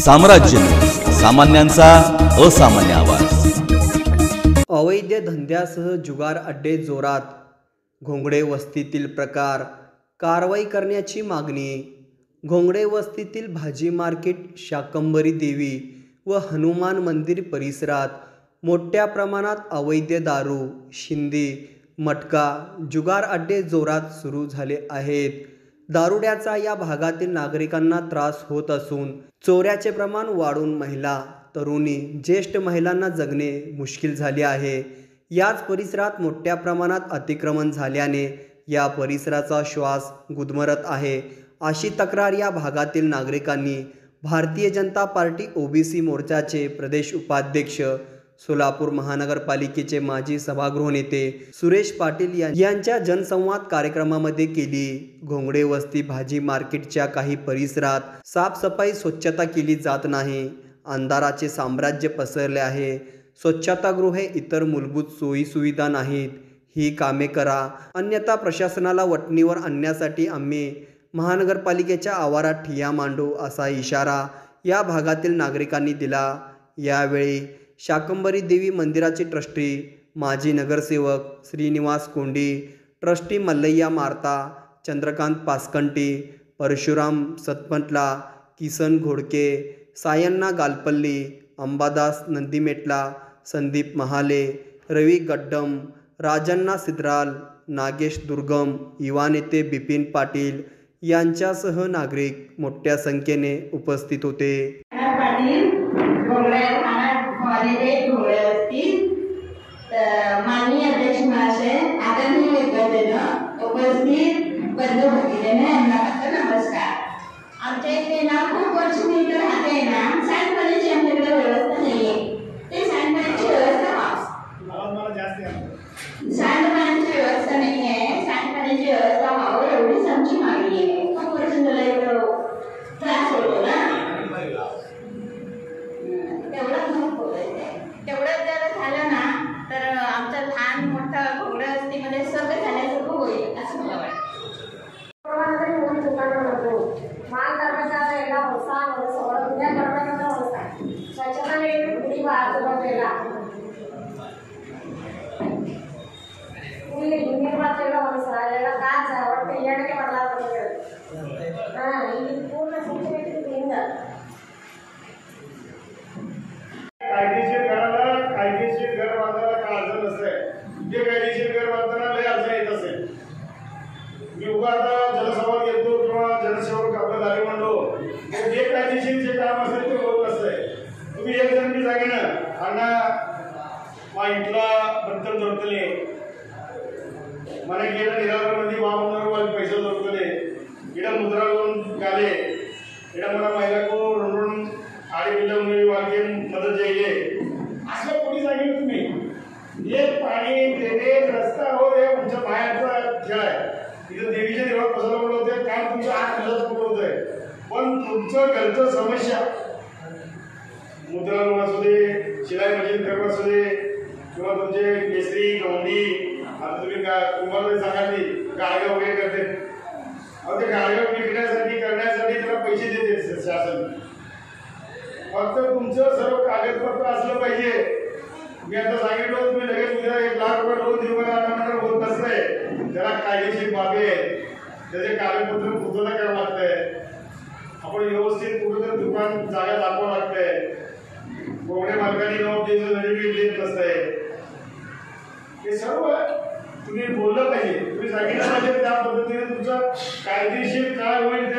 साम्राज्य. सामान्यांचा असामान्य आवाज. अवैध धंद्यासह जुगार अड्डे जोरात. घोंगडे वस्तीतील प्रकार. कारवाई करण्याची मागणी. घोंगडे वस्तीतील भाजी मार्केट शाकंबरी देवी व हनुमान मंदिर परिसरात मोठ्या प्रमाणात अवैध दारू शिंदी मटका जुगार अड्डे जोरात सुरू झाले आहेत. दारुड्याचा या भागातील नागरिकांना त्रास होत असून चोऱ्याचे प्रमाण वाढून महिला तरुणी ज्येष्ठ महिलांना जगणे मुश्किल झाले आहे. याच परिसरात मोठ्या प्रमाणात अतिक्रमण झाल्याने या परिसराचा श्वास गुदमरत आहे. अशी तक्रार या भागातील नागरिकांनी भारतीय जनता पार्टी ओबीसी मोर्चाचे प्रदेश उपाध्यक्ष सोलापूर महानगरपालिकेचे माजी सभागृह नेते सुरेश पाटील यांच्या जनसंवाद कार्यक्रमामध्ये केली. घोंगडे वस्ती भाजी मार्केटच्या काही परिसरात साफसफाई स्वच्छता केली जात नाही. अंधाराचे साम्राज्य पसरले आहे. स्वच्छतागृहे इतर मूलभूत सोयीसुविधा नाहीत. ही कामे करा. अन्यथा प्रशासनाला वटणीवर आणण्यासाठी आम्ही महानगरपालिकेच्या आवारात ठिया मांडू असा इशारा या भागातील नागरिकांनी दिला. यावेळी शाकंबरी देवी मंदिराचे ट्रस्टी माजी नगरसेवक श्रीनिवास कोंडी ट्रस्टी मल्लय्या मारता चंद्रकांत पासकंटी परशुराम सतपंटला किसन घोडके सायन्ना गालपल्ली अंबादास नंदीमेटला संदीप महाले रवी गड्डम राजन्ना सिद्राल नागेश दुर्गम युवा नेते बिपिन पाटील यांच्यासह नागरिक मोठ्या संख्येने उपस्थित होते. पाटील घोंगडे राणा कॉलेजे घोंगडे असतील. माननीय अध्यक्ष महाशय आदरणीय विद्यार्थ्यांना उपस्थित बंधू भगिनीने यांना फक्त नमस्कार. आमच्या इथे ना खूप काच वाटतं येणं पडला हा ही पूर्ण स्वच्छ कायदेशीर घराला कायदेशीर घर बांधायला काय अडचण नसते जे घर बांधताना लय अडचण येत असेल मी आता जनसंवाद घेतो किंवा जनसेवक आपलं झाले म्हणलो तर जे कायदेशीर जे काम असेल ते होत नसतंय तुम्ही एक जण मी जागेनं अण्णा मा इंटला बत्तर मला गेलं निराकरणामध्ये वाहून वाले पैसे जोडतले इकडं मुद्रा लोन गाले इकडं मला महिला को ऋण आडी बिल्लं मुली वागे मदत जाईले असं कोणी सांगितलं तुम्ही? एक पाणी देणे रस्ता हो हे तुमच्या बाहेरचा खेळ आहे. इथं देवीच्या देवळात बसायला म्हणलं होते काम तुमच्या आठ दिवसात कुठं आहे पण तुमचं घरचं समस्या. मुद्रा लोन असू दे शिलाई मशीन करणं असू दे किंवा तुमचे केसरी गवंडी आता तुम्ही का तुम्हाला सांगाली गाडगे वगैरे करते? अहो ते गाडगे विकण्यासाठी करण्यासाठी त्याला पैसे देते शासन. फक्त तुमचं सर्व कागदपत्र असलं पाहिजे. मी आता सांगितलं तुम्ही लगेच उद्या एक लाख रुपये लोन देऊ का होत नसतंय. त्याला कायदेशीर बाबी आहेत त्याचे कागदपत्र पूर्ण करावं लागतंय. आपण व्यवस्थित कुठेतरी दुकान जागा दाखवावं लागतंय. कोवड्या मार्गाने नाव द्यायचं देत नसतंय. हे सर्व तुम्ही बोललं पाहिजे. तुम्ही सांगितलं पाहिजे त्या पद्धतीने तुमचं कायदेशीर काय होईल